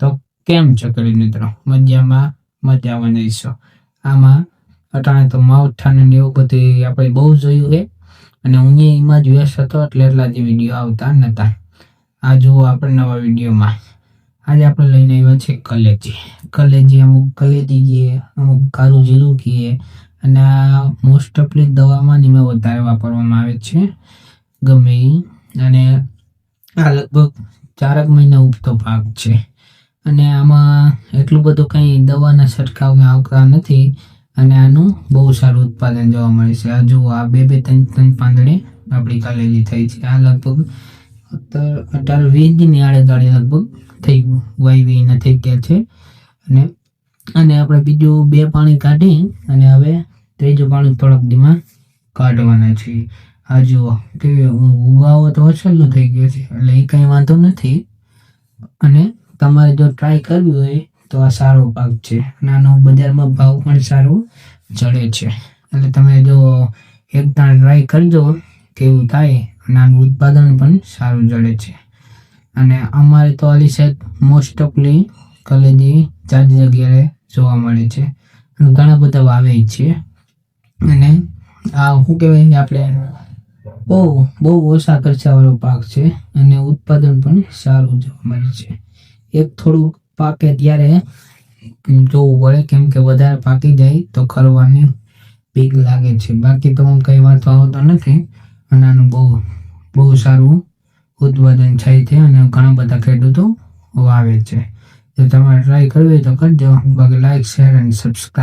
તો કેમ છો ખેડૂત મિત્રો? મજામાં? મજામાં રહીશો આમાં અટાણે તો માવઠાને ને એવું બધું આપણે બહુ જોયું છે. અને હું એમાં જ વ્યસ્ત હતો એટલે એટલા જ વીડિયો આવતા નહોતા આ જુઓ આપણે નવા વિડીયોમાં. આજે આપણે લઈને આવ્યા છે કલેજી. કલેજી અમુક કલેજી કહીએ અમુક કારું જીરું કહીએ અને આ મોસ્ટ ઓફલી દવામાં એમાં વધારે વાપરવામાં આવે છે. ગમે અને આ લગભગ ચારક મહિના ઉગતો પાક છે. અને આમાં એટલું બધું કંઈ દવાના છંટકાવમાં આવતા નથી. અને આનું બહુ સારું ઉત્પાદન જોવા મળે છે. આ જુઓ આ બે બે ત્રણ ત્રણ પાંદડે આપણી કાલેજી થઈ છે. આ લગભગ અઢાર, વીસ દિનની આડેદાડે લગભગ થઈ ગયું. વાઈ વીના થઈ ગયા છે. અને અને આપણે બીજું બે પાણી કાઢી અને હવે ત્રીજું પાણી થોડાક દીમાં કાઢવાના છે આ જુઓ કે ઉગાવો તો અસલનો થઈ ગયો છે. એટલે એ કંઈ વાંધો નથી. અને તમારે જો ટ્રાય કરવી હોય તો આ સારો પાક છે. અને આનો બજારમાં ભાવ પણ સારો ચડે છે. એટલે તમે જો એક દાણ ટ્રાય કરજો, કેવું થાય, અને આનું ઉત્પાદન પણ સારું જડે છે. અને અમારે તો આલી સાઈડ મોસ્ટ ઓફલી કલેજી ચાર જગ્યાએ જોવા મળે છે. અને ઘણા બધા વાવે છે. અને આ શું કહેવાય આપણે? બહુ બહુ ઓછા ખર્ચાવાળો પાક છે. અને ઉત્પાદન પણ સારું જોવા મળે છે. એક થોડું પાકે ત્યારે જોવું પડે કેમ કે વધારે પાકી જાય તો ખરવાની પીક લાગે છે. બાકી તો હું કંઈ વાંધો આવતો નથી. અને આનું બહુ બહુ સારું ઉત્પાદન થાય છે અને ઘણા બધા ખેડૂતો વાવે છે. જો તમારે ટ્રાય કરવી તો કરજો. બાકી લાઈક શેર અને સબસ્ક્રાઈબ